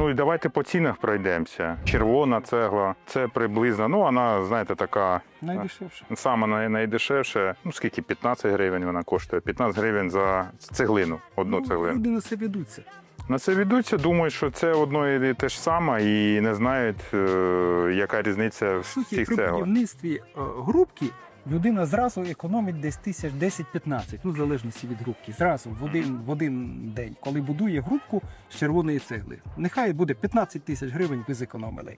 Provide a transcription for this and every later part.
Ну і давайте по цінах пройдемося. Червона цегла, це приблизно, ну вона, знаєте, така Найдешевше. сама най- найдешевша. Ну скільки? 15 гривень вона коштує. 15 гривень за цеглину, одну Ну, цеглину. люди на це ведуться. На це ведуться, думають, що це одно і те ж саме, і не знають, е, яка різниця в цих при цеглах. будівництві е, грубки людина зразу економить десь тисяч 10-15, ну в залежності від грубки. Зразу в один, в один день, коли будує грубку з червоної цегли. Нехай буде 15 тисяч гривень, ви зекономили.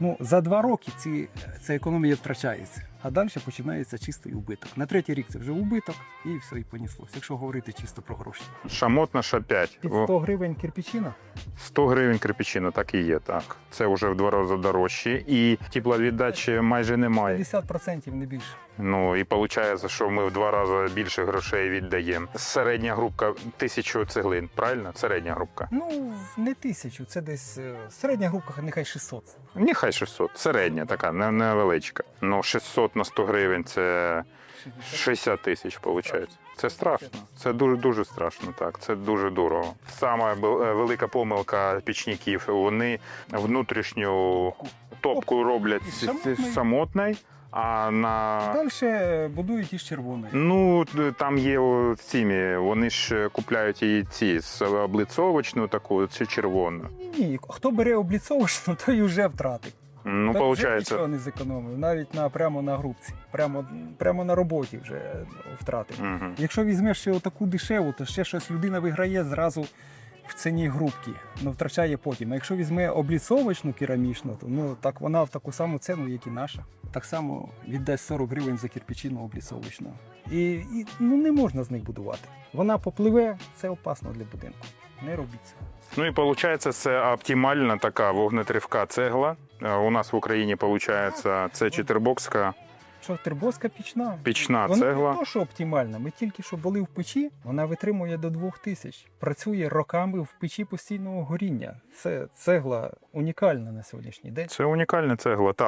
Ну, за два роки ці, ця економія втрачається, а далі починається чистий убиток. На третій рік це вже убиток і все, і поніслося, якщо говорити чисто про гроші. Шамотна Ш5. Під 100 гривень кирпичина 100 гривень кирпичина, так і є, так. Це вже в два рази дорожче. І тепловіддачі майже немає. 50% не більше. Ну і виходить, що ми в два рази більше грошей віддаємо. Середня групка тисячу цеглин, правильно? Середня групка. Ну, не тисячу, це десь е, середня група, нехай 600. Нехай 600. Середня така, невеличка. Ну 600 на 100 гривень це 60 тисяч, виходить. Це страшно. Це дуже дуже страшно. Так, це дуже дорого. Сама е, велика помилка пічників. Вони внутрішню топку роблять самотний. а на Далі будують із червоної. Ну, там є цими, вони ж купляють і ці з облицовочну таку, чи червону. Ні, ні, хто бере обліцовочну, той вже втратив. Ну, Той вже нічого не зекономив, навіть на, прямо на грубці, прямо, прямо на роботі вже втратив. Угу. Якщо візьмеш ще отаку дешеву, то ще щось людина виграє зразу в ціні грубки, але втрачає потім. А якщо візьме обліцовочну керамічну, то ну, так вона в таку саму ціну, як і наша. Так само віддасть 40 гривень за кирпичину обліцовочну. І, і ну, не можна з них будувати. Вона попливе, це опасно для будинку. Не робіть цього. Ну і виходить, це оптимальна така вогнетривка цегла. Е, У нас в Україні виходить це чотирбокська Що тербоска пічна? пічна Вона цегла. не то, що оптимальна. Ми тільки що були в печі, вона витримує до 2000. Працює роками в печі постійного горіння. Це цегла унікальна на сьогоднішній день. Це унікальна цегла, так.